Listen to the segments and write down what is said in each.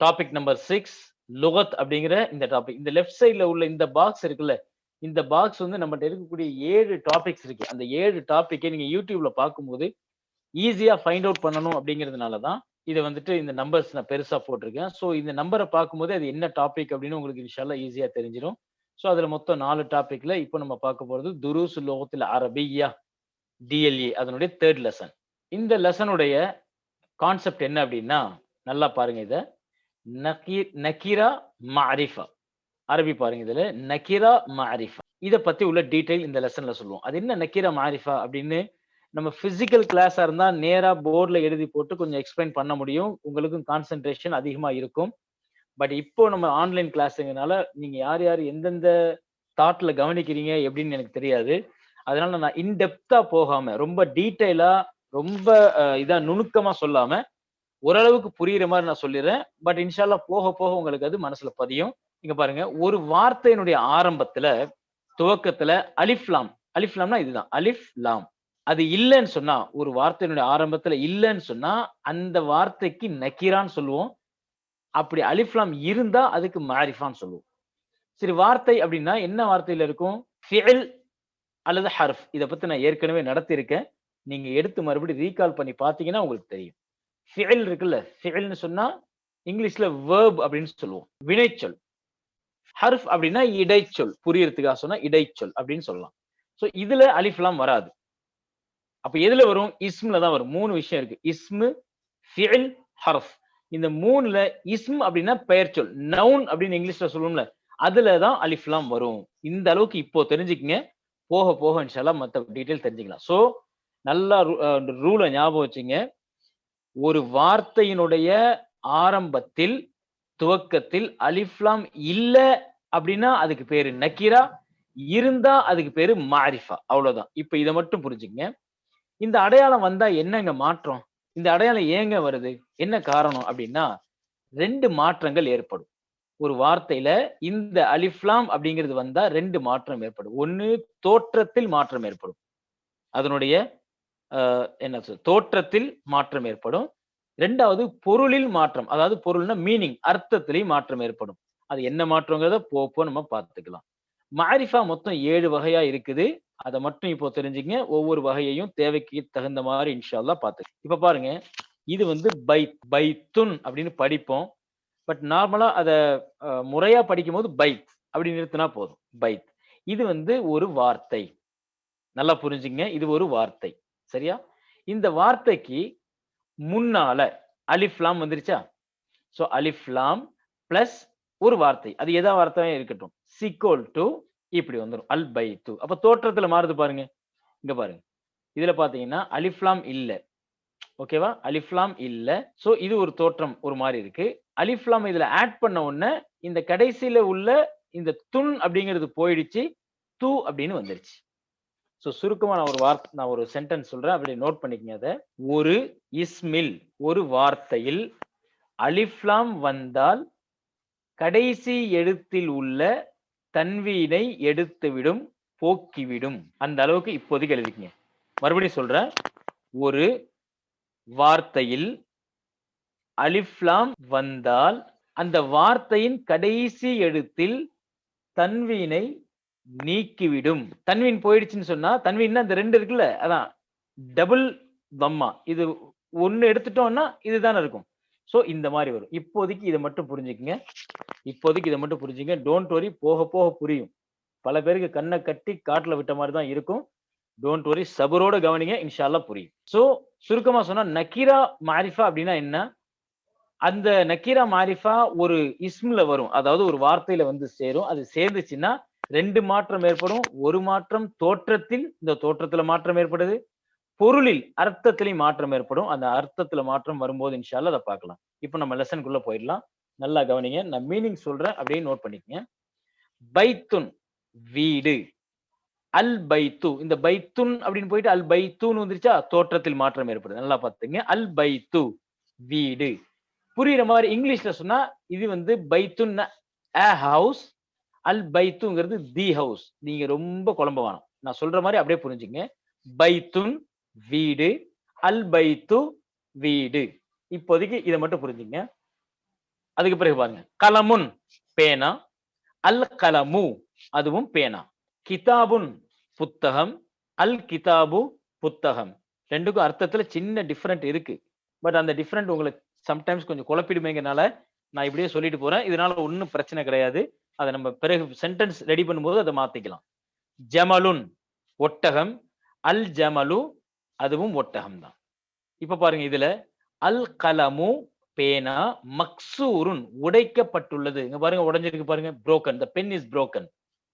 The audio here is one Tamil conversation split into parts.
டாபிக் நம்பர் சிக்ஸ் லுகத் அப்படிங்கிற இந்த டாபிக் இந்த லெஃப்ட் சைடில் உள்ள இந்த பாக்ஸ் இருக்குல்ல இந்த பாக்ஸ் வந்து நம்மகிட்ட இருக்கக்கூடிய ஏழு டாபிக்ஸ் இருக்கு. அந்த ஏழு டாப்பிக்கை நீங்கள் யூடியூப்ல பார்க்கும்போது ஈஸியாக ஃபைண்ட் அவுட் பண்ணணும் அப்படிங்கிறதுனால தான் இதை வந்துட்டு இந்த நம்பர்ஸ் நான் பெருசாக போட்டிருக்கேன். ஸோ இந்த நம்பரை பார்க்கும்போது அது என்ன டாபிக் அப்படின்னு உங்களுக்கு இன்ஷால்லாம் ஈஸியாக தெரிஞ்சிடும் ஸோ அதில் மொத்தம் நாலு டாப்பிக்கில் இப்போ நம்ம பார்க்க போகிறது துருஸ் லோகத்தில் அரபியா டிஎல்ஏ அதனுடைய தேர்ட் லெசன் இந்த லெசனுடைய கான்செப்ட் என்ன அப்படின்னா நல்லா பாருங்க இதை. நக்கீரா மாரிஃபா. அரபி பாருங்க இதுல. நக்கீரா மாரிஃபா. இதை பத்தி உள்ள டீட்டெயில் இந்த லெசன்ல சொல்லுவோம். அது என்ன நக்கீரா மாரிஃபா அப்படின்னு நம்ம பிசிக்கல் கிளாஸா இருந்தா நேரா போர்ட்ல எழுதி போட்டு கொஞ்சம் எக்ஸ்பிளைன் பண்ண முடியும். உங்களுக்கும் கான்சென்ட்ரேஷன் அதிகமா இருக்கும். பட் இப்போ நம்ம ஆன்லைன் கிளாஸுங்கனால நீங்க யார் யார் எந்தெந்த தாட்ல கவனிக்கிறீங்க எப்படின்னு எனக்கு தெரியாது. அதனால நான் இன்டெப்தா போகாம ரொம்ப டீட்டெயிலா ரொம்ப இதா நுணுக்கமா சொல்லாம ஓரளவுக்கு புரியுற மாதிரி நான் சொல்லிடுறேன். பட் இன்ஷால்லா போக போக உங்களுக்கு அது மனசுல பதியும். இங்க பாருங்க ஒரு வார்த்தையினுடைய ஆரம்பத்துல துவக்கத்துல அலிஃப்லாம் அலிஃப்லாம்னா இதுதான். அலிஃப் லாம். அது இல்லைன்னு சொன்னா ஒரு வார்த்தையினுடைய ஆரம்பத்துல இல்லைன்னு சொன்னா அந்த வார்த்தைக்கு நக்கீரான்னு சொல்லுவோம். அப்படி அலிஃப்லாம் இருந்தா அதுக்கு மாரிஃபான்னு சொல்லுவோம். சரி வார்த்தை அப்படின்னா என்ன வார்த்தையில இருக்கும்? ஃபியல் அல்லது ஹர்ஃப். இதை பத்தி நான் ஏற்கனவே நடத்தியிருக்கேன். நீங்க எடுத்து மறுபடியும் ரீகால் பண்ணி பார்த்தீங்கன்னா உங்களுக்கு தெரியும். ஃபியல் இருக்குல்ல ஃபியல்னு சொன்னா இங்கிலீஷ்ல வேர்ப் அப்படின்னு சொல்லுவோம். வினைச்சொல். ஹர்ஃப் அப்படின்னா இடைச்சொல். புரியறதுக்காக சொன்னா இடைச்சொல் அப்படின்னு சொல்லலாம். ஸோ இதுல அலிஃப்லாம் வராது. அப்ப எதுல வரும்? இஸ்ம்ல தான் வரும். மூணு விஷயம் இருக்கு. இஸ்மு ஃபியல் ஹர்ஃப் இந்த மூணுல இஸ்ம் அப்படின்னா பெயர் சொல். நவுன் அப்படின்னு இங்கிலீஷ்ல சொல்லுவோம்ல அதுலதான் அலிஃப்லாம் வரும். இந்த அளவுக்கு இப்போ தெரிஞ்சுக்கங்க. போக போக இன்ஷால்லா மற்ற டீட்டெயில் தெரிஞ்சுக்கலாம். ஸோ நல்லா ரூலை ஞாபகம் வச்சுங்க. ஒரு வார்த்தையினுடைய ஆரம்பத்தில் துவக்கத்தில் அலிஃப்லாம் இல்ல அப்படின்னா அதுக்கு பேரு நக்கீரா இருந்தா அதுக்கு பேரு மாரிஃபா அவ்வளவுதான். இப்ப இதை மட்டும் புரிஞ்சுங்க இந்த அடையாளம் வந்தா என்னங்க மாற்றம்? இந்த அடையாளம் ஏங்க வருது? என்ன காரணம் அப்படின்னா ரெண்டு மாற்றங்கள் ஏற்படும். ஒரு வார்த்தையில இந்த அலிஃப்லாம் அப்படிங்கிறது வந்தா ரெண்டு மாற்றம் ஏற்படும். ஒன்னு தோற்றத்தில் மாற்றம் ஏற்படும். அதனுடைய என்ன சொல் தோற்றத்தில் மாற்றம் ஏற்படும். ரெண்டாவது பொருளில் மாற்றம். அதாவது பொருள்னா மீனிங் அர்த்தத்திலையும் மாற்றம் ஏற்படும். அது என்ன மாற்றங்கிறத போப்போ நம்ம பார்த்துக்கலாம். மாரிஃபா மொத்தம் ஏழு வகையா இருக்குது. அதை மட்டும் இப்போ தெரிஞ்சுங்க ஒவ்வொரு வகையையும் தேவைக்கு தகுந்த மாதிரி இன்ஷால்லா பார்த்து இப்ப பாருங்க. இது வந்து பை பைத்துன் அப்படின்னு படிப்போம். பட் நார்மலா அதை முறையா படிக்கும் போது பைத் அப்படி நிறுத்தினா போதும். பைத். இது வந்து ஒரு வார்த்தை. நல்லா புரிஞ்சுங்க இது ஒரு வார்த்தை. சரியா? இந்த வார்த்தைக்கு முன்னால அலிஃப்லாம் வந்துருச்சா? ஸோ அலிஃப்லாம் பிளஸ் ஒரு வார்த்தை. அது எதா வார்த்தையும் இருக்கட்டும். சிக்கோல் டு இப்படி வந்துடும் அல் பை டு அப்ப தோற்றத்துல மாறுது பாருங்க. இங்க பாருங்க. இதுல பாத்தீங்கன்னா அலிஃப்லாம் இல்ல. ஓகேவா அலிஃப்லாம் இல்ல. சோ இது ஒரு தோற்றம் ஒரு மாதிரி இருக்கு. அலிஃப்லாம் இதுல ஆட் பண்ண உடனே இந்த கடைசியில உள்ள இந்த துன் அப்படிங்கிறது போயிடுச்சு. தூ அப்படின்னு வந்துருச்சு. ஸோ சுருக்கமாக நான் ஒரு வார்த்தை நான் ஒரு சென்டென்ஸ் சொல்கிறேன் அப்படி நோட் பண்ணிக்கங்க அதை. ஒரு இஸ்மில் ஒரு வார்த்தையில் அலிஃப்லாம் வந்தால் கடைசி எழுத்தில் உள்ள தன்வீனை எடுத்துவிடும் போக்கிவிடும். அந்த அளவுக்கு இப்போதைக்கு எழுதிக்கங்க. மறுபடியும் சொல்கிறேன் ஒரு வார்த்தையில் அலிஃப்லாம் வந்தால் அந்த வார்த்தையின் கடைசி எழுத்தில் தன்வீனை நீக்கிவிடும். தன்வீன் போயிடுச்சுன்னு சொன்னா தன்வீன் அந்த ரெண்டு இருக்குல்ல அதான் டபுள் தம்மா இது ஒன்னு எடுத்துட்டோம்னா இதுதானே இருக்கும். சோ இந்த மாதிரி வரும். இப்போதைக்கு இதை மட்டும் புரிஞ்சுக்குங்க. இப்போதைக்கு இதை மட்டும் புரிஞ்சுங்க டோன்ட் வரி போக போக புரியும். பல பேருக்கு கண்ணை கட்டி காட்டுல விட்ட மாதிரி தான் இருக்கும். டோன்ட் வரி சபரோட கவனிங்க இன்ஷால்லா புரியும். சோ சுருக்கமா சொன்னா நக்கீரா மாரிஃபா அப்படின்னா என்ன? அந்த நக்கீரா மாரிஃபா ஒரு இஸ்ம்ல வரும். அதாவது ஒரு வார்த்தையில வந்து சேரும். அது சேர்ந்துச்சுன்னா ரெண்டு மாற்றம் ஏற்படும். ஒரு மாற்றம் தோற்றத்தில் இந்த தோற்றத்துல மாற்றம் ஏற்படுது. பொருளில் அர்த்தத்திலையும் மாற்றம் ஏற்படும். அந்த அர்த்தத்துல மாற்றம் வரும்போது இன்ஷால்ல அதை பார்க்கலாம். இப்போ நம்ம லெசனுக்குள்ள போயிடலாம். நல்லா கவனிங்க. நான் மீனிங் சொல்றேன். அப்படியே நோட் பண்ணிக்கங்க. பைத்துன் வீடு. அல் பைத்து. இந்த பைத்துன் அப்படின்னு போயிட்டு அல் பைத்துன்னு வந்துருச்சா? தோற்றத்தில் மாற்றம் ஏற்படுது. நல்லா பார்த்துங்க. அல் பைத்து வீடு. புரியுற மாதிரி இங்கிலீஷ்ல சொன்னா இது வந்து பைத்துன் ஹவுஸ் அல் பைத்துங்கிறது தி ஹவுஸ். நீங்க ரொம்ப குழம்ப வேணும். நான் சொல்ற மாதிரி அப்படியே புரிஞ்சுங்க. பைத்துன் வீடு அல் பைத்து வீடு. இப்போதைக்கு இதை மட்டும் புரிஞ்சுங்க. அதுக்கு பிறகு பாருங்க. கலமுன் பேனா அல் கலமு அதுவும் பேனா. கிதாபுன் புத்தகம் அல் கிதாபு புத்தகம். ரெண்டுக்கும் அர்த்தத்துல சின்ன டிஃப்ரெண்ட் இருக்கு. பட் அந்த டிஃப்ரெண்ட் உங்களுக்கு சம்டைம்ஸ் கொஞ்சம் குழப்பிடுமேங்கனால நான் இப்படியே சொல்லிட்டு போறேன். இதனால ஒன்றும் பிரச்சனை கிடையாது. அதை நம்ம பிறகு சென்டென்ஸ் ரெடி பண்ணும்போது அதை மாத்திக்கலாம். ஜமலுன் ஒட்டகம். அல் ஜமலு அதுவும் ஒட்டகம் தான். இப்ப பாருங்க இதுல அல் கலமு பேனா மக்சூருன் உடைக்கப்பட்டுள்ளது. இங்க பாருங்க உடைஞ்சிருக்கு பாருங்க broken the pen is broken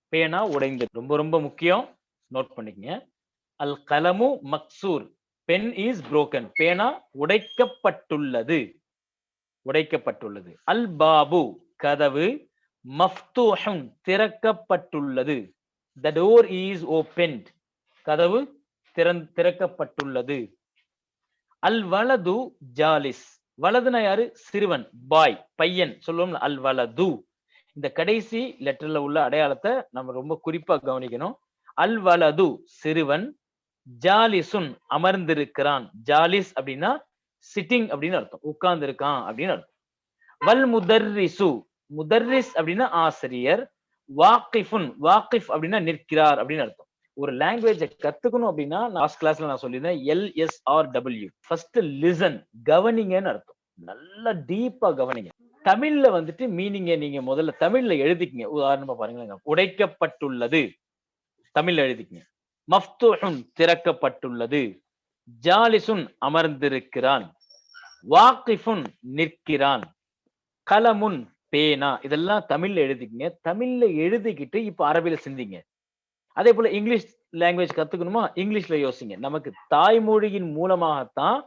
பேனா உடைந்து ரொம்ப ரொம்ப முக்கியம். நோட் பண்ணிக்கங்க. அல் கலமு மக்சூர். பென் இஸ் புரோக்கன் பேனா உடைக்கப்பட்டுள்ளது. உடைக்கப்பட்டுள்ளது. அல் பாபு கதவு. மஃப்தூஹுன் திறக்கப்பட்டுள்ளது. த டோர் இஸ் ஓபென்ட் கதவு திறந் திறக்கப்பட்டுள்ளது. அல் வலது ஜாலிஸ். வலதுனா யாரு? சிறுவன் பாய் பையன். சொல்லுவோம்ல அல் வலது இந்த கடைசி லெட்டர்ல உள்ள அடையாளத்தை நம்ம ரொம்ப குறிப்பா கவனிக்கணும். அல் வலது சிறுவன் ஜாலிசுன் அமர்ந்திருக்கிறான். ஜாலிஸ் அப்படின்னா சிட்டிங் அப்படின்னு அர்த்தம். உட்கார்ந்து இருக்கான் அப்படின்னு அர்த்தம். வல் முதர்ரிசு முதர்ரிஸ் அப்படின்னா ஆசிரியர் வாக்கிஃபுன் வாக்கிஃப் அப்படின்னா நிற்கிறார் அப்படின்னு அர்த்தம். ஒரு லாங்குவேஜை கத்துக்கணும் அப்படின்னா லாஸ்ட் கிளாஸ்ல நான் சொல்லியிருந்தேன் எல்எஸ்ஆர் டபிள்யூ ஃபர்ஸ்ட் லிசன் கவனிங்கன்னு அர்த்தம். நல்லா டீப்பா கவனிங்க. தமிழ்ல வந்துட்டு மீனிங்க நீங்க முதல்ல தமிழ்ல எழுதிக்கங்க. உதாரணமா பாருங்களேன் உடைக்கப்பட்டுள்ளது. தமிழ்ல எழுதிக்கங்க. மஃப்தூஹுன் திறக்கப்பட்டுள்ளது. ஜாலிசுன் அமர்ந்திருக்கிறான். வாக்கிஃபுன் நிற்கிறான். கலமுன் பேனா இதெல்லாம் தமிழ்ல எழுதிக்கங்க. தமிழ்ல எழுதிக்கிட்டு இப்ப அரபியில சிந்திங்க. அதே போல இங்கிலீஷ் லாங்குவேஜ் கத்துக்கணுமா? இங்கிலீஷ்ல யோசிங்க. நமக்கு தாய்மொழியின் மூலமாகத்தான்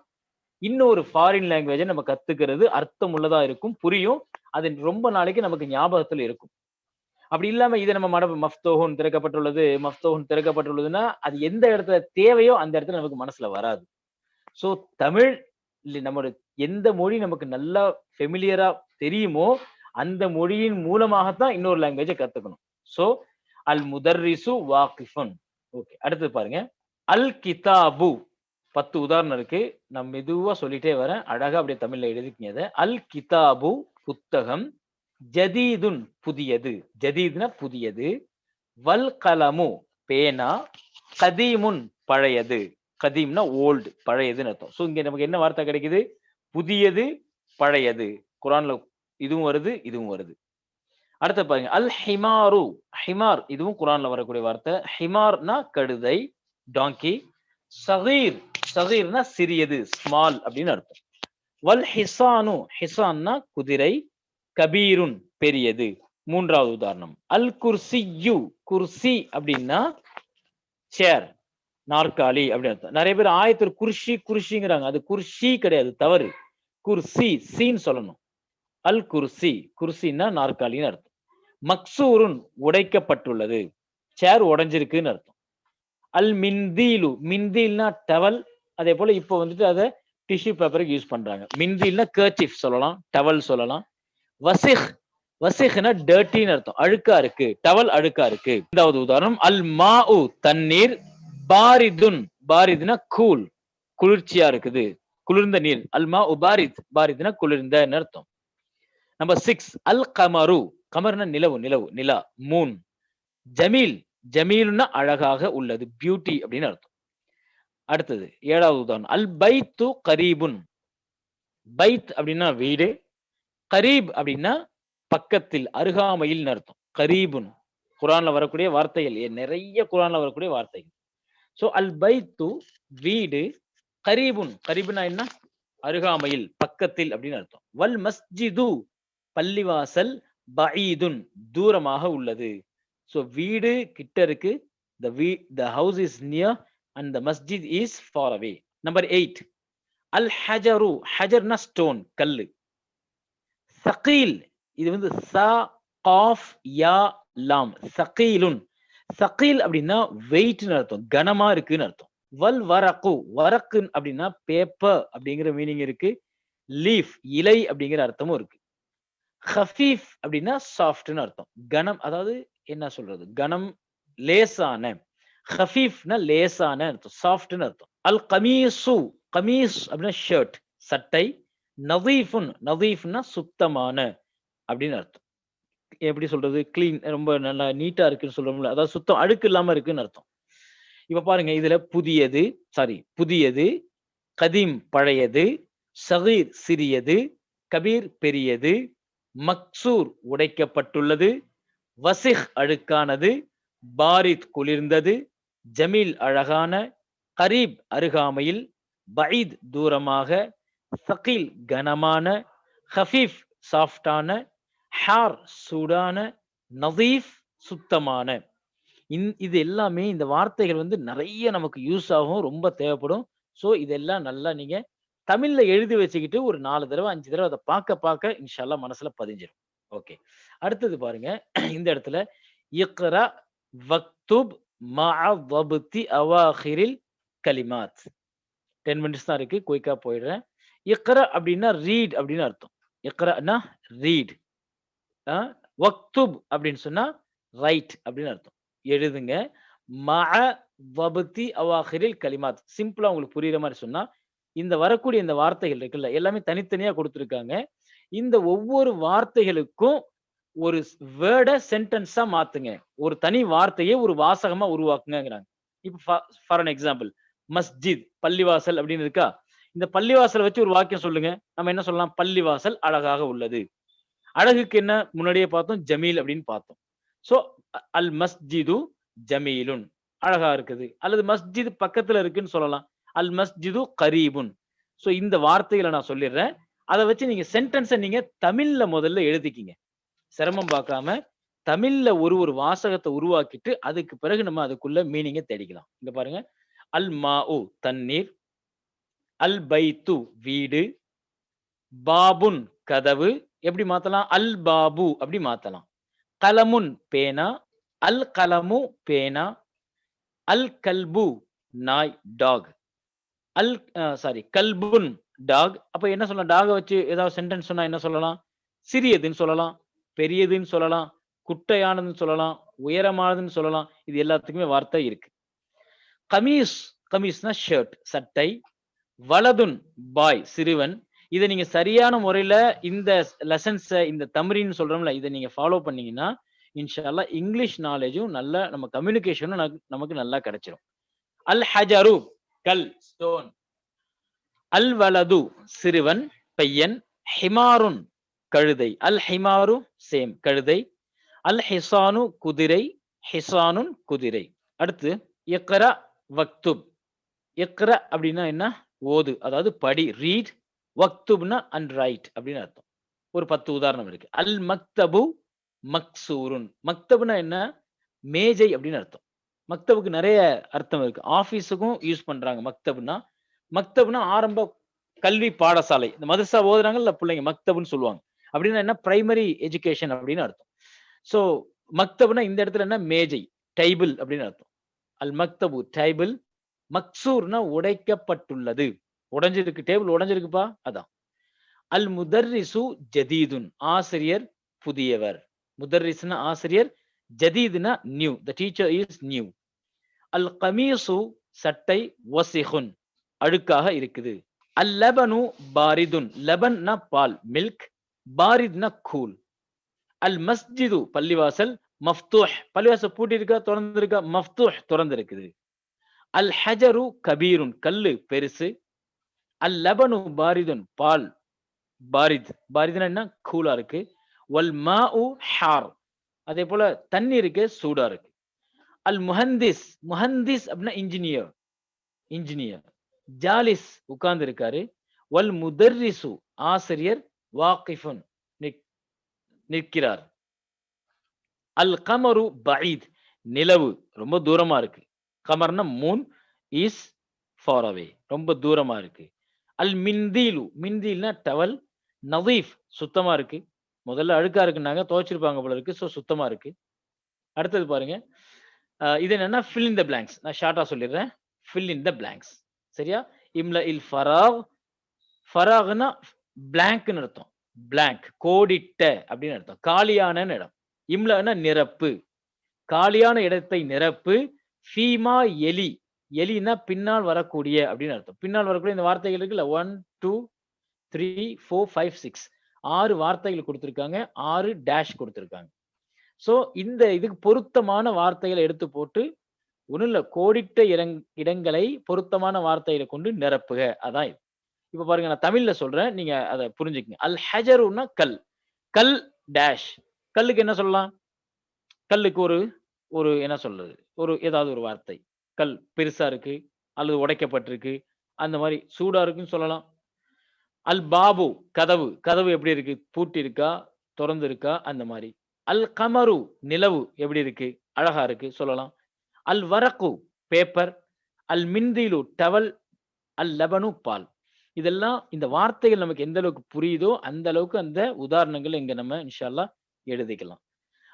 இன்னொரு ஃபாரின் லாங்குவேஜை நம்ம கத்துக்கிறது அர்த்தம் உள்ளதா இருக்கும் புரியும். அது ரொம்ப நாளைக்கு நமக்கு ஞாபகத்துல இருக்கும். அப்படி இல்லாம இதை நம்ம மட மஃப்தோஹுன் திறக்கப்பட்டுள்ளது மஃப்தோஹுன் திறக்கப்பட்டுள்ளதுன்னா அது எந்த இடத்துல தேவையோ அந்த இடத்துல நமக்கு மனசுல வராது. சோ தமிழ் நம்மளோட எந்த மொழி நமக்கு நல்லா ஃபெமிலியரா தெரியுமோ அந்த மொழியின் மூலமாகத்தான் இன்னொரு லாங்குவேஜை கத்துக்கணும். சோ அல் முதர்ரிசு வாக்கிஃபுன் ஓகே அடுத்தது பாருங்க. அல் கிதாபு பத்து உதாரணம் இருக்கு. நான் மெதுவா சொல்லிட்டே வரேன். அழகா அப்படியே தமிழ்ல எழுதிக்கிங்க அல் கிதாபு புத்தகம். ஜதீதுன் புதியது. ஜதீதுனா புதியது. வல் கலமு பேனா. கதீமுன் பழையது. கதீம்னா ஓல்டு பழையதுன்னு அர்த்தம். ஸோ இங்க நமக்கு என்ன வார்த்தை கிடைக்குது? புதியது பழையது. குரான்ல இதுவும் வருது இதுவும் வருது. அடுத்து பாருங்க. அல் ஹிமாரு ஹிமார் இதுவும் குரான்ல வரக்கூடிய வார்த்தை. ஹிமார்னா கழுதை டாங்கி சகீர் சகீர்னா சிறியது ஸ்மால் அப்படின்னு அர்த்தம். வல் ஹிசானு ஹிசான்னா குதிரை கபீருன் பெரியது. மூன்றாவது உதாரணம். அல் குர்சியு குர்சி அப்படின்னா சேர் நாற்காலி அப்படின்னு அர்த்தம். நிறைய பேர் ஆயத்தர் குர்ஷி குர்ஷிங்கிறாங்க. அது குர்ஷி கிடையாது தவறு. குர்சி சீன்னு சொல்லணும். அல் குர்சி குர்சின்னா நாற்காலின்னு அர்த்தம். மக்சூருன் உடைக்கப்பட்டுள்ளது. சேர் உடைஞ்சிருக்குன்னு அர்த்தம். அல் மின்தீலு மின்தீல்னா டவல் அதே போல இப்போ வந்துட்டு அதை டிஷ்யூ பேப்பருக்கு யூஸ் பண்றாங்க. மின்தீல்னா கர்ச்சிஃப் சொல்லலாம் டவல் சொல்லலாம். வசிஹ் வசிஹ்னா டர்ட்டின்னு அர்த்தம். அழுக்கா இருக்கு டவல் அழுக்கா இருக்கு. இரண்டாவது உதாரணம் அல் மா தண்ணீர் பாரிதுன் பாரிதுனா கூல் குளிர்ச்சியா இருக்குது. குளிர்ந்த நீர். அல்மா பாரித் பாரித்னா குளிர்ந்தன்னு அர்த்தம். நம்பர் சிக்ஸ் அல் கமரு கமர்னா நிலவு நிலவு நிலா மூன் ஜமீல் ஜமீல்னா அழகாக உள்ளது பியூட்டி அப்படின்னு அர்த்தம். அடுத்தது ஏழாவது உதாரணம் அல் பைத்து கரீபுன் பைத் அப்படின்னா வீடு கரீப் அப்படின்னா பக்கத்தில் அருகாமையில் அர்த்தம். கரீபுன். குரான்ல வரக்கூடிய வார்த்தைகள் நிறைய குரான்ல வரக்கூடிய வார்த்தைகள். சோ அல் பைத்து வீடு கரீபுன். கரீபுனா என்ன? அருகாமையில் பக்கத்தில் அப்படின்னு அர்த்தம். வல் மஸ்ஜிது பள்ளிவாசல் பஈதுன் தூரமாக உள்ளது. ஸோ வீடு கிட்ட இருக்கு. The we the house is near and the Masjid is far away number eight அல் ஹஜரு ஹஜர்னா ஸ்டோன் கல்லு. சகீல் இது வந்து ச காஃப் யா லாம் சகீலுன் சகீல் அப்படின்னா வெயிட்னு அர்த்தம். கனமா இருக்குன்னு அர்த்தம். வல் வரக்கு வரக்கு அப்படின்னா பேப்பர் அப்படிங்கிற மீனிங் இருக்கு. லீஃப் இலை அப்படிங்கிற அர்த்தமும் இருக்கு. ஹஃபீஃப் அப்படின்னா சாஃப்ட்னு அர்த்தம். கனம் அதாவது என்ன சொல்றது? கனம் லேசான. ஹஃபீஃப்னா லேசான அர்த்தம். சாஃப்ட்னு அர்த்தம். அல் கமீசு கமீஸ் அப்படின்னா ஷர்ட் சட்டை. நவீஃபுன் நவீஃப்னா சுத்தமான அப்படின்னு அர்த்தம். எப்படி சொல்றது? கிளீன் ரொம்ப நல்லா நீட்டா இருக்குன்னு சொல்றோம்ல அதாவது சுத்தம் அழுக்கு இல்லாம இருக்குன்னு அர்த்தம். இப்ப பாருங்க இதுல புதியது சாரி புதியது கதீம் பழையது சகீர் சிறியது கபீர் பெரியது மக்சூர் உடைக்கப்பட்டுள்ளது. வசிஹ் அழுக்கானது பாரித் குளிர்ந்தது. ஜமீல் அழகான கரீப் அருகாமையில் பயித் தூரமாக சகீல் கனமான ஹஃபீஃப் சாஃப்டான ஹார் சூடான நசீஃப் சுத்தமான. இந் இது எல்லாமே இந்த வார்த்தைகள் வந்து நிறைய நமக்கு யூஸ் ஆகும் ரொம்ப தேவைப்படும். ஸோ இதெல்லாம் நல்லா நீங்கள் தமிழ்ல எழுதி வச்சுக்கிட்டு ஒரு நாலு தடவை அஞ்சு தடவை அதை பார்க்க பார்க்க இன்ஷால்லா மனசுல பதிஞ்சிடும் ஓகே. அடுத்தது பாருங்க. இந்த இடத்துல இக்ரா வக்துப் மஅவப்தி அவாஹிரில் கலிமாத். டென் மினிட்ஸ் தான் இருக்கு. குயிக்கா போயிடுறேன். இக்ரா அப்படின்னா ரீட் அப்படின்னு அர்த்தம். இக்ரானா ரீட் வக்துப் அப்படின்னு சொன்னா ரைட் அப்படின்னு அர்த்தம். எழுதுங்க. மஅ அவாஹிரில் கலிமாத். சிம்பிளா உங்களுக்கு புரியுற மாதிரி சொன்னா இந்த வரக்கூடிய இந்த வார்த்தைகள் இருக்குல்ல எல்லாமே தனித்தனியா கொடுத்துருக்காங்க. இந்த ஒவ்வொரு வார்த்தைகளுக்கும் ஒரு வேர்டை சென்டென்ஸா மாத்துங்க. ஒரு தனி வார்த்தையை ஒரு வாசகமா உருவாக்குங்கிறாங்க இப்போ ஃபார் அன் எக்ஸாம்பிள் மஸ்ஜித் பள்ளிவாசல் அப்படின்னு இருக்கா? இந்த பள்ளிவாசலை வச்சு ஒரு வாக்கியம் சொல்லுங்க. நம்ம என்ன சொல்லலாம்? பள்ளிவாசல் அழகாக உள்ளது. அழகுக்கு என்ன? முன்னாடியே பார்த்தோம் ஜமீல் அப்படின்னு பார்த்தோம். ஸோ அல் மஸ்ஜிது ஜமீலுன். அழகா இருக்குது. அல்லது மஸ்ஜித் பக்கத்துல இருக்குன்னு சொல்லலாம். அல் மஸ்ஜிது கரீபுன். ஸோ இந்த வார்த்தைகளை நான் சொல்லிடுறேன். அதை வச்சு நீங்க சென்டென்ஸை நீங்க தமிழ்ல முதல்ல எழுதிக்கிங்க. சிரமம் பார்க்காம தமிழ்ல ஒரு ஒரு வாசகத்தை உருவாக்கிட்டு அதுக்கு பிறகு நம்ம அதுக்குள்ள மீனிங்கை தேடிக்கலாம். இங்க பாருங்க. அல் மா உ தண்ணீர். அல் பைத்து வீடு. பாபுன் கதவு. எப்படி மாத்தலாம்? அல் பாபு அப்படி மாத்தலாம். கலமுன் பேனா. அல் கலமு பேனா. அல் கல்பு நாய் டாக். அல் சாரி கல்புன் டாக். அப்ப என்ன சொல்லலாம்? டாகை வச்சு ஏதாவது சென்டென்ஸ் சொன்னா என்ன சொல்லலாம்? சிறியதுன்னு சொல்லலாம் பெரியதுன்னு சொல்லலாம் குட்டையானதுன்னு சொல்லலாம் உயரமானதுன்னு சொல்லலாம். இது எல்லாத்துக்குமே வார்த்தை இருக்கு. கமீஸ் கமீஸ்னா ஷர்ட் சட்டை. வலதுன் பாய் சிறுவன். இதை நீங்க சரியான முறையில இந்த லெசன்ஸை இந்த தமிழின்னு சொல்றோம்ல இதை நீங்க ஃபாலோ பண்ணீங்கன்னா இன்ஷால்லா இங்கிலீஷ் நாலேஜும் நல்ல நம்ம கம்யூனிகேஷனும் நமக்கு நல்லா கிடைச்சிரும். அல் ஹஜாரு கல். ஸ்டோன் அல் வலது சிறுவன் பையன் ஹிமாருன் கழுதை. அல் ஹிமாரு சேம் கழுதை. அல் ஹிசானு குதிரை. ஹிசானுன் குதிரை. அடுத்து இக்ரா வக்துப். இக்ரா அப்படின்னா என்ன? ஓது. அதாவது படி ரீட் வக்துப்னா அண்ட் ரைட் அப்படின்னு அர்த்தம். ஒரு பத்து உதாரணம் இருக்கு. அல் மக்தபு மக்சூருன். மக்தப்னா என்ன? மேஜை அப்படின்னு அர்த்தம். மக்தபுக்கு நிறைய அர்த்தம் இருக்கு. ஆபீஸுக்கும் யூஸ் பண்றாங்க மக்தப்னா மக்தப்னா ஆரம்ப கல்வி பாடசாலை. இந்த மதரசா ஓதுறாங்கல்ல பிள்ளைங்க மக்தப்னு சொல்லுவாங்க. அப்படின்னா என்ன? பிரைமரி எஜுகேஷன் அப்படின்னு அர்த்தம். சோ மக்தப்னா இந்த இடத்துல என்ன? மேஜை டைபிள் அப்படின்னு அர்த்தம். அல் மக்தபு டைபிள் மக்சூர்னா உடைக்கப்பட்டுள்ளது. உடைஞ்சிருக்கு டேபிள் உடைஞ்சிருக்குப்பா? அதான். அல் முதர்ரிசு ஜதீதுன் ஆசிரியர் புதியவர். முதர்ரிசுனா ஆசிரியர் ஜதீதுனா new the teacher is new அல் கமீசு சட்டை ஒசிஹுன் அழுக்காக இருக்குது. அல் லபனு பாரிதுன் லபன்னா பால் மில்க் பாரித்னா கூல் அல் மஸ்ஜிது பள்ளிவாசல் மஃப்தூஹ் பள்ளிவாசல் பூட்டி இருக்கா திறந்து மஃப்தூஹ் திறந்திருக்குது. அல் ஹஜரு கபீருன் கல்லு பெருசு. அல் லபனு பாரிதுன் பால் பாரித் பாரிதுன்னா என்ன? கூலா இருக்கு. வல் மா ஹார் அதே போல தண்ணி இருக்கு சூடா இருக்கு. அல் முஹந்திஸ் முஹந்திஸ் அப்படின்னா இன்ஜினியர் இன்ஜினியர் ஜாலிஸ் உட்கார்ந்து இருக்காரு வல் முதர்ரிசு ஆசிரியர் வாக்கிஃபுன் நிற்கிறார். அல் கமரு பயித் நிலவு. ரொம்ப தூரமா இருக்கு. கமர்னா மூன் இஸ் ஃபார் அவே ரொம்ப தூரமா இருக்கு. அல் மிந்தீலு மிந்தீல்னா டவல் நவீஃப் சுத்தமா இருக்கு. முதல்ல அழுக்கா இருக்குன்னாங்க. துவைச்சிருப்பாங்க போல இருக்கு. ஸோ சுத்தமா இருக்கு. அடுத்தது பாருங்க. இது என்னன்னா ஃபில் இன் த பிளாங்க்ஸ் நான் ஷார்ட்டா சொல்லிடுறேன். ஃபில் இன் த பிளாங்க்ஸ் சரியா? இம்ல இல் ஃபராக் ஃபராக்னா பிளாங்க்னு அர்த்தம். பிளாங்க் கோடிட்ட அப்படின்னு அர்த்தம். காலியான இடம் இம்லன்னா நிரப்பு. காலியான இடத்தை நிரப்பு. ஃபீமா எலி. எலினா பின்னால் வரக்கூடிய அப்படின்னு அர்த்தம். பின்னால் வரக்கூடிய இந்த வார்த்தைகள் இருக்குல்ல? One two three four five six ஆறு வார்த்தைகள் கொடுத்திருக்காங்க. ஆறு டேஷ் கொடுத்திருக்காங்க. சோ இந்த இதுக்கு பொருத்தமான வார்த்தைகளை எடுத்து போட்டு ஒண்ணும் இல்ல கோடிட்ட இடங் இடங்களை பொருத்தமான வார்த்தைகளை கொண்டு நிரப்புக. அதான் இது. இப்ப பாருங்க நான் தமிழ்ல சொல்றேன். நீங்க அதை புரிஞ்சுக்கங்க. அல் ஹஜருன்னா கல். கல் டேஷ். கல்லுக்கு என்ன சொல்லலாம்? கல்லுக்கு ஒரு ஒரு என்ன சொல்றது? ஒரு ஏதாவது ஒரு வார்த்தை. கல் பெருசா இருக்கு அல்லது உடைக்கப்பட்டிருக்கு. அந்த மாதிரி சூடா இருக்குன்னு சொல்லலாம். அல் பாபு கதவு. கதவு எப்படி இருக்கு? பூட்டி இருக்கா திறந்து இருக்கா அந்த மாதிரி. அல் கமரு நிலவு எப்படி இருக்கு? அழகா இருக்கு. சொல்லலாம். அல் வரக்கு பேப்பர் அல் மிந்திலு டவல் அல் லபனு பால். இதெல்லாம் இந்த வார்த்தைகள் நமக்கு எந்த அளவுக்கு புரியுதோ அந்த அளவுக்கு அந்த உதாரணங்கள் இங்க நம்ம இன்ஷால்லா எழுதிக்கலாம்.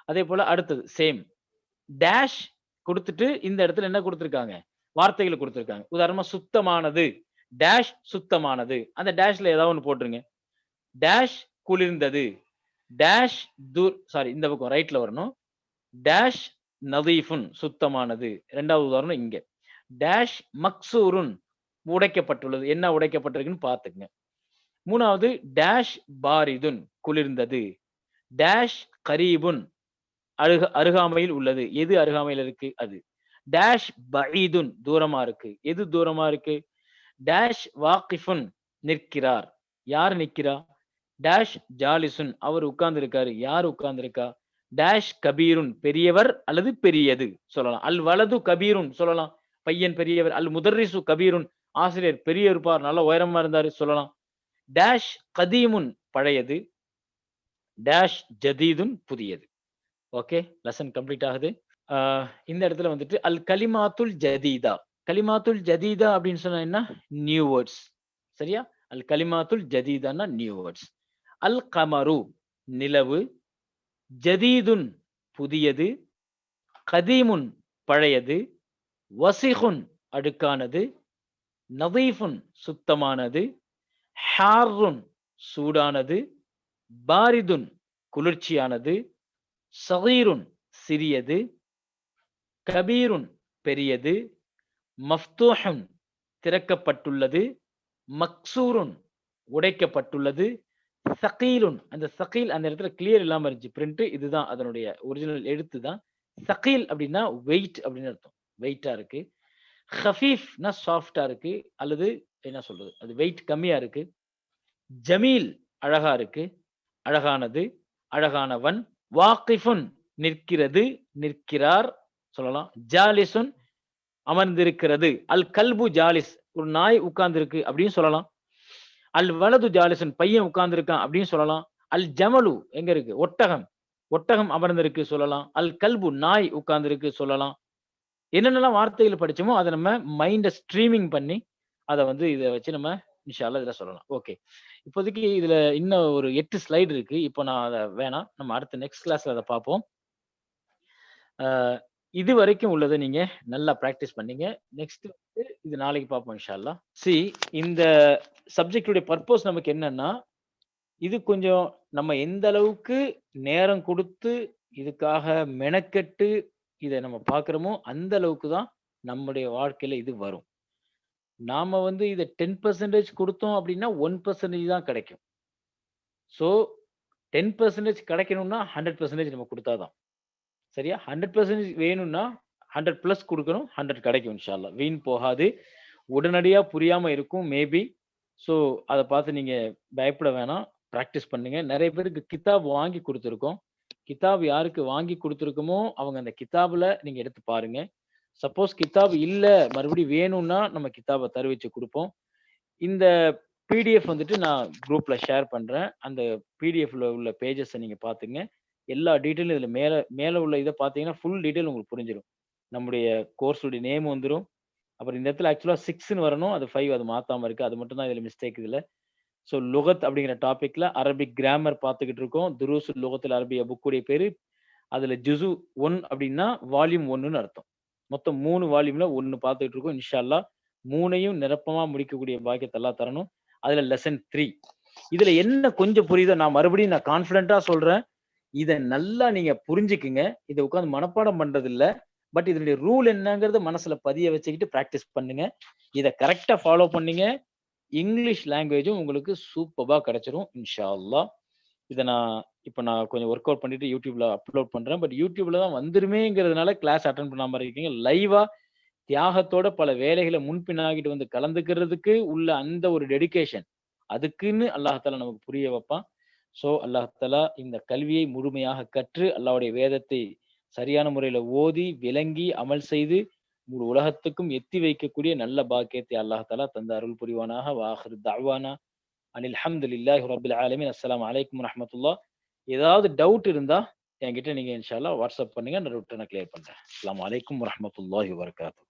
அதே போல அடுத்தது சேம் டேஷ் கொடுத்துட்டு இந்த இடத்துல என்ன கொடுத்துருக்காங்க? வார்த்தைகளை கொடுத்துருக்காங்க. உதாரணமா சுத்தமானது. டேஷ் சுத்தமானது. அந்த டேஷ்ல ஏதாவது ஒன்று போட்டுருங்க. டேஷ் குளிர்ந்தது. டேஷ் தூர் சாரி இந்த பக்கம் ரைட்ல வரணும். டேஷ் நதீஃபுன் சுத்தமானது. ரெண்டாவது உதாரணம் இங்க. டேஷ் மக்சூருன் உடைக்கப்பட்டுள்ளது. என்ன உடைக்கப்பட்டிருக்குன்னு பார்த்துக்குங்க. மூணாவது டேஷ் பாரிதுன் குளிர்ந்தது. டேஷ் கரீபுன் அருக அருகாமையில் உள்ளது. எது அருகாமையில் இருக்கு? அது. டேஷ் பஈதுன் தூரமா இருக்கு. எது தூரமா இருக்கு? டேஷ் வாக்கிஃபுன் நிற்கிறார். யார் நிற்கிறா? டேஷ் ஜாலிசுன் அவர் உட்கார்ந்து இருக்காரு யார் உட்கார்ந்து இருக்கா டேஷ் கபீருன் பெரியவர் அல்லது பெரியது? சொல்லலாம். அல் வலது கபீருன் சொல்லலாம். பையன் பெரியவர். அல் முதர்ரிசு கபீருன் ஆசிரியர். பெரிய இருப்பார். நல்ல உயரமா இருந்தாரு சொல்லலாம். டேஷ் கதீமுன் பழையது. டேஷ் ஜதீதுன் புதியது. ஓகே லெசன் கம்ப்ளீட் ஆகுது. ஆஹ் இந்த இடத்துல வந்துட்டு அல் கலிமாத்துல் ஜதீதா. கலிமாத்துல் ஜதீதா அப்படின்னு சொன்னா என்ன? நியூ வேர்ட்ஸ் சரியா? அல் கலிமாத்துல் ஜதீதான்னா நியூ வேர்ட்ஸ் அல் கமரு நிலவு. ஜதீதுன் புதியது. கதீமுன் பழையது. வசிஹுன் அடுக்கானது. நதீஃபுன் சுத்தமானது. ஹார்ருன் சூடானது. பாரிதுன் குளிர்ச்சியானது. சகீருன் சிறியது. கபீருன் பெரியது. மஃப்தூஹுன் திறக்கப்பட்டுள்ளது. மக்சூருன் உடைக்கப்பட்டுள்ளது. சகீலுன். அந்த சகீல் அந்த இடத்துல கிளியர் இல்லாம இருந்துச்சு. பிரிண்ட் இதுதான் அதனுடைய ஒரிஜினல் எழுத்து தான் சகீல் அப்படின்னா வெயிட் அப்படின்னு அர்த்தம். வெயிட்டா இருக்கு. ஹஃபீஃப்னா சாஃப்டா இருக்கு. அல்லது என்ன சொல்றது? அது வெயிட் கம்மியா இருக்கு. ஜமீல் அழகா இருக்கு. அழகானது அழகானவன். வாக்கிஃபுன் நிற்கிறது நிற்கிறார். சொல்லலாம். ஜாலிசுன் அமர்ந்திருக்கிறது. அல் கல்பு ஜாலிஸ். ஒரு நாய் உட்கார்ந்துருக்கு அப்படின்னு சொல்லலாம். அல் வலது ஜாலிசன் பையன் உட்கார்ந்துருக்கான் அப்படின்னு சொல்லலாம். அல் ஜமலு எங்க இருக்கு? ஒட்டகம். ஒட்டகம் அமர்ந்திருக்கு சொல்லலாம். அல் கல்பு நாய் உட்கார்ந்துருக்கு சொல்லலாம். என்னென்னலாம் வார்த்தைகள் படிச்சோமோ அதை நம்ம மைண்டை ஸ்ட்ரீமிங் பண்ணி அதை வந்து இதை வச்சு நம்ம இன்ஷால்லா இதில் சொல்லலாம். ஓகே இப்போதைக்கு இதில் இன்னும் ஒரு எட்டு ஸ்லைடு இருக்கு. இப்போ நான் அதை வேணாம். நம்ம அடுத்த நெக்ஸ்ட் கிளாஸ்ல அதை பார்ப்போம். இது வரைக்கும் உள்ளதை நீங்க நல்லா ப்ராக்டிஸ் பண்ணீங்க. நெக்ஸ்ட் வந்து இது நாளைக்கு பார்ப்போம் இன்ஷால்லா சி இந்த சப்ஜெக்டுடைய பர்பஸ் நமக்கு என்னன்னா இது கொஞ்சம் நம்ம எந்த அளவுக்கு நேரம் கொடுத்து இதுக்காக மெனக்கெட்டு இதை நம்ம பார்க்குறோமோ அந்த அளவுக்கு தான் நம்முடைய வாழ்க்கையில இது வரும். நாம வந்து இதை டென் பர்சன்டேஜ் கொடுத்தோம் அப்படின்னா ஒன் பர்சன்டேஜ் தான் கிடைக்கும். ஸோ டென் பர்சன்டேஜ் கிடைக்கணும்னா ஹண்ட்ரட் பர்சன்டேஜ் நம்ம கொடுத்தாதான் சரியா? ஹண்ட்ரட் பர்சன்டேஜ் வேணும்னா ஹண்ட்ரட் ப்ளஸ் கொடுக்கணும் ஹண்ட்ரட் கிடைக்கும் இன்ஷால்லா வீண் போகாது. உடனடியாக புரியாமல் இருக்கும் மேபி ஸோ அதை பார்த்து நீங்கள் பயப்பட வேணாம். ப்ராக்டிஸ் பண்ணுங்க. நிறைய பேருக்கு கிதாப் வாங்கி கொடுத்துருக்கோம். கிதாப் யாருக்கு வாங்கி கொடுத்துருக்கோமோ அவங்க அந்த கிதாபில் நீங்கள் எடுத்து பாருங்க. சப்போஸ் கிதாப் இல்லை மறுபடியும் வேணும்னா நம்ம கிதாபை தருவிச்சு கொடுப்போம். இந்த பிடிஎஃப் வந்துட்டு நான் குரூப்பில் ஷேர் பண்ணுறேன் அந்த பிடிஎஃப்ல உள்ள பேஜஸை நீங்கள் பார்த்துங்க. எல்லா டீட்டெயிலும் இதில் மேலே மேலே உள்ள இதை பார்த்தீங்கன்னா ஃபுல் டீட்டெயில் உங்களுக்கு புரிஞ்சிடும் நம்முடைய கோர்ஸுடைய நேம் வந்துடும் அப்புறம் இந்த இடத்துல ஆக்சுவலாக சிக்ஸ்னு வரணும். அது ஃபைவ் அது மாற்றாமல் இருக்குது அது மட்டும் தான் இதில் மிஸ்டேக் இதில். ஸோ லுகத் அப்படிங்கிற டாப்பிக்கில் அரபிக் கிராமர் பார்த்துக்கிட்டு இருக்கோம். துருசு லுகத்தில் அரபிய புக்குடைய பேர். அதில் ஜுசு ஒன் அப்படின்னா வால்யூம் ஒன்றுன்னு அர்த்தம். மொத்தம் மூணு வால்யூமில் ஒன்று பார்த்துக்கிட்டு இருக்கோம். இன்ஷால்லா மூணையும் நிரப்பமாக முடிக்கக்கூடிய பாக்கியத்தை எல்லாம் தரணும். அதில் லெசன் த்ரீ இதில் என்ன கொஞ்சம் புரியுதோ நான் மறுபடியும் நான் கான்ஃபிடென்ட்டாக சொல்கிறேன் இதை நல்லா நீங்க புரிஞ்சுக்குங்க. இதை உட்காந்து மனப்பாடம் பண்றது இல்ல பட் இதனுடைய ரூல் என்னங்கிறத மனசுல பதிய வச்சுக்கிட்டு ப்ராக்டிஸ் பண்ணுங்க. இதை கரெக்டா ஃபாலோ பண்ணீங்க. இங்கிலீஷ் லாங்குவேஜும் உங்களுக்கு சூப்பரா கிடைச்சிரும் இன்ஷா அல்லா இதை நான் இப்போ நான் கொஞ்சம் ஒர்க் அவுட் பண்ணிட்டு யூடியூப்ல அப்லோட் பண்றேன். பட் யூடியூப்ல தான் வந்துருமேங்கிறதுனால கிளாஸ் அட்டன் பண்ணாம இருக்கீங்க. லைவா தியாகத்தோட பல வேலைகளை முன்பின்னாகிட்டு வந்து கலந்துக்கிறதுக்கு உள்ள அந்த ஒரு டெடிகேஷன் அதுக்குன்னு அல்லாஹால நமக்கு புரிய வைப்பான். ஸோ அல்லாஹலா இந்த கல்வியை முழுமையாக கற்று அல்லாவுடைய வேதத்தை சரியான முறையில ஓதி விளங்கி அமல் செய்து முழு உலகத்துக்கும் எத்தி வைக்கக்கூடிய நல்ல பாக்கியத்தை அல்லாஹாலா தந்த அருள் புரிவானாக. வாஹர் தாவானா அனில் அஹமதுல்லாஹி ரபுல் ஆலமின். அஸ்லாம் அலைக்கும் ரஹமத்துல்லா ஏதாவது டவுட் இருந்தா என்கிட்ட நீங்க இன்ஷால்லா வாட்ஸ்அப் பண்ணுங்க. நான் டவுட்டை நான் கிளியர் பண்றேன். அஸ்லாம் வலைக்கம் வரமத்துல்லாஹி வரகாத்து